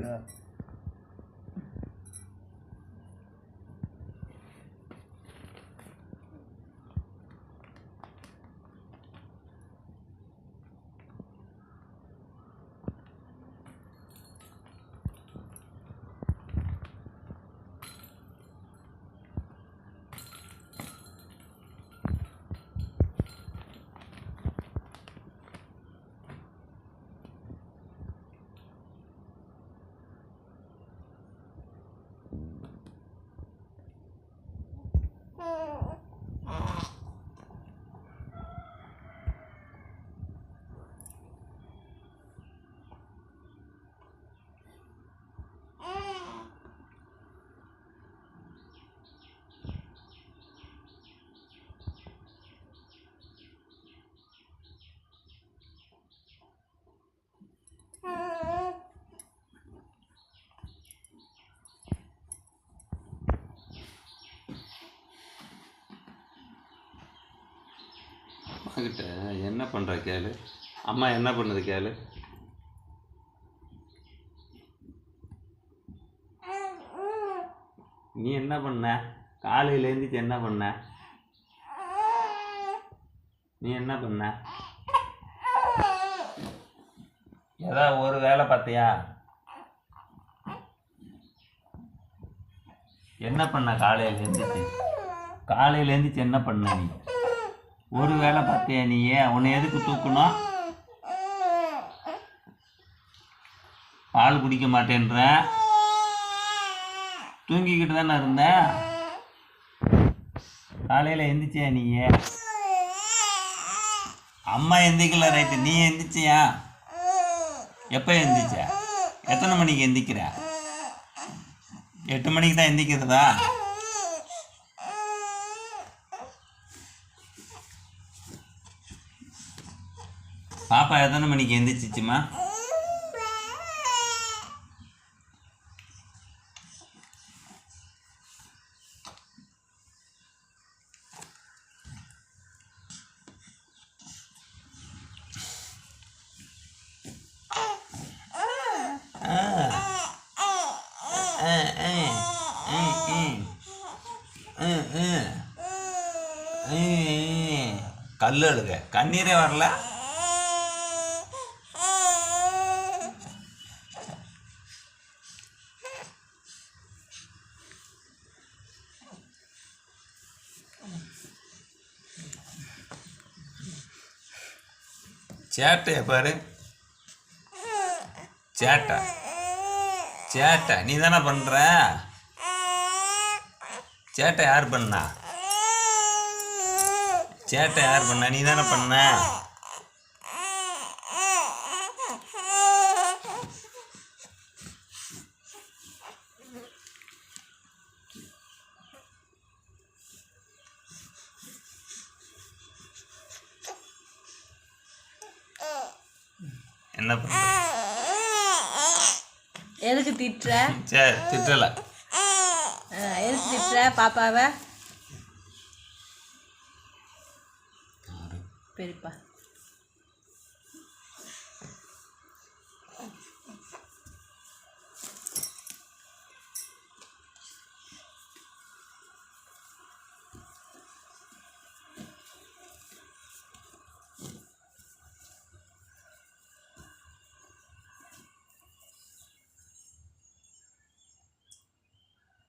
对 அம்மா கிட்ட என்ன பண்ணுற கேளு. அம்மா என்ன பண்ணுது கேளு. நீ என்ன பண்ண? காலையில் எழுந்திரிச்சு என்ன பண்ண? நீ என்ன பண்ண? ஏதாவது ஒரு வேலை பார்த்தியா? என்ன பண்ண காலையில் எழுந்திரிச்சு காலையில் எழுந்திரிச்சு என்ன பண்ண நீ? ஒரு வேலை பார்த்தியா நீ? உன்னை எதுக்கு தூக்கணும் பால் குடிக்க மாட்டேன்ற. தூங்கிக்கிட்டு தானே இருந்த. காலையில் எந்திரிச்சியா நீ? அம்மா எந்திக்கல ரைட்டு. நீ எந்திரிச்சியா? எப்போ எந்திரிச்ச? எத்தனை மணிக்கு எந்திக்கிற? எட்டு மணிக்கு தான் எந்திக்கிறதா? பாப்பா எத்தனை மணிக்கு எந்திரிச்சிச்சுமா கல் அழுக கண்ணீரே வரல சேட்டையை பாரு. சேட்டை. சேட்டை. நீ தானே பண்ணுற சேட்டை யார் பண்ணா? சேட்டை யார் பண்ணா? நீ தானே பண்ண? என்ன பண்ண? எதுக்கு திட்டுற? சரி திட்டலை. எதுக்கு திட்டுற பாப்பாவை? பெரியப்பா.